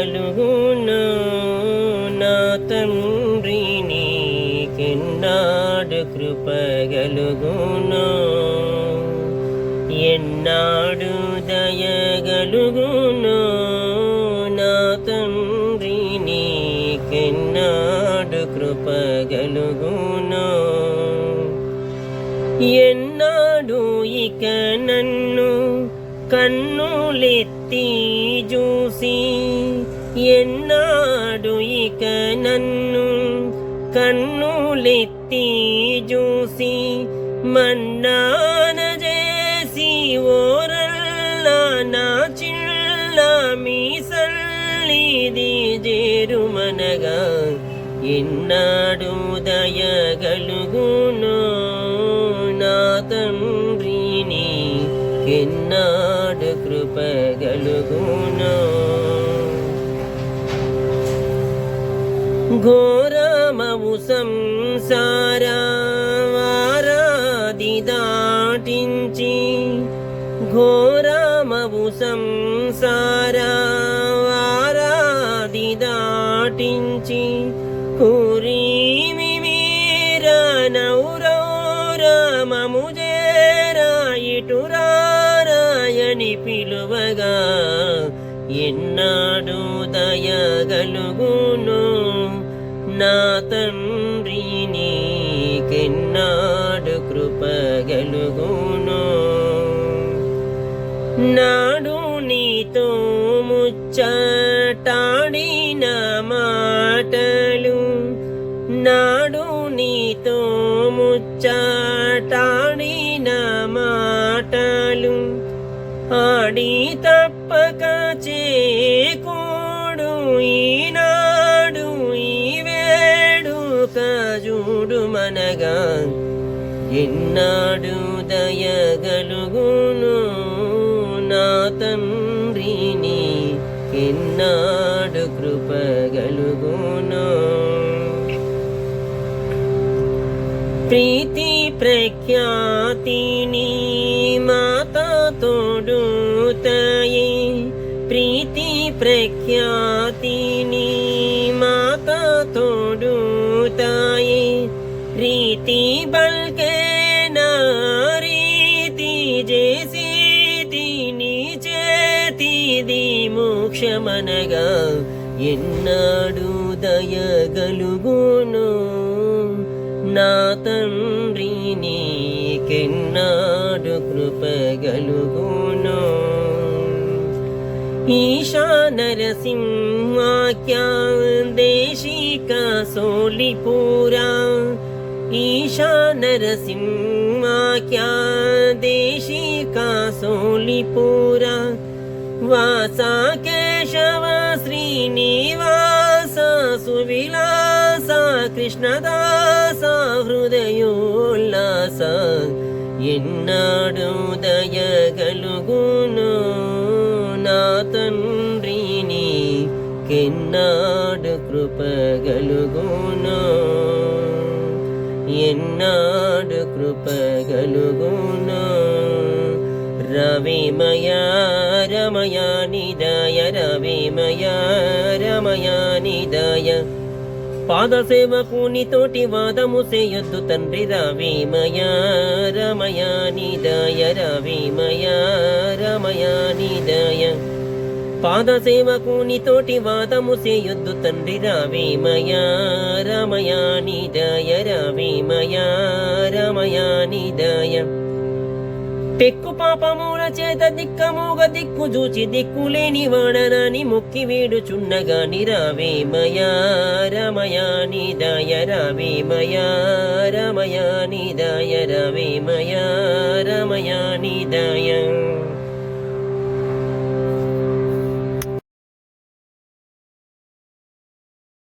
దయగలుగును నా తండ్రి నీకెన్నాడు కృపగలుగును ఎన్నాడు దయగలుగును నా తండ్రి నీకెన్నాడు కృపగలుగును. ఎన్నాడు ఇక నన్ను కన్నులెత్తి చూసి ఎన్నాడు ఇక నన్ను కన్నులెత్తి చూసి మన్నాన చేసి ఓరల్లా నా చిల్లా మీ సల్లిది చేరుమనగా ఎన్నాడు దయగలుగును నా తండ్రిని ఎన్నాడు కృపగలుగును. ఘోరమవు సంసార దాటించి ఘోరమవు సంసార దాటించి కురీమి మీరనౌరమము చేరా ఇటురారాయని పిలువగా ఎన్నాడు దయగలుగును? నా తండ్రిని నీకెన్నాడు కృపగలుగును నాడు నీతో ముచ్చటాడిన మాటలు నాడు నీతో ముచ్చటాడిన మాటలు ఆడి తప్పక చేకూడు ఈనా చూడు మనగా ఎన్నాడు దయగలుగును నా తండ్రిని ఎన్నాడు కృపగలుగును ప్రీతి ప్రఖ్యాతిని మాత తోడుతాయి. ప్రీతి ప్రఖ్యాతిని రీతి బల్కే రీతి చేసి తిని చేతిది మోక్షమనగా ఎన్నాడు దయగలుగును నా తండ్రి కెన్నాడు కృపగలుగును ఈశా నరసింహాఖ్యా దేశిక సోలిపురా ఈశా నరసింహాఖ్యా దేశిక సోలిపురా వాసా కేశవ శ్రీనివాస సువిలాస కృష్ణదాస హృదయోల్లాస ఎన్నాడు దయగలుగును నా తండ్రిని కెన్నాడు కృపగలుగును ఎన్నాడు కృపగలుగును రవిమయా రమయా నిదయ రవిమయా రమయా నిదయ. పాదసేవకుని తోటి వాదము చేయొద్దు తండ్రి రవిమయా రమయా నిదయ రవిమయా రమయా నిదయ. పాదసేవకుని తోటి వాదము చేయొద్దు తండ్రి రావేమయా రమయా నిదయ రావేమయా రమయా నిదయ పెక్కు పాపముల చేత దిక్కముగ దిక్కు చూచి దిక్కులేని వాడనని మొక్కి వేడుచున్నగా నిరావేమయా రమయా నిదయ రావేమయా రమయా నిదయ రవేమయా రమయా నిదయ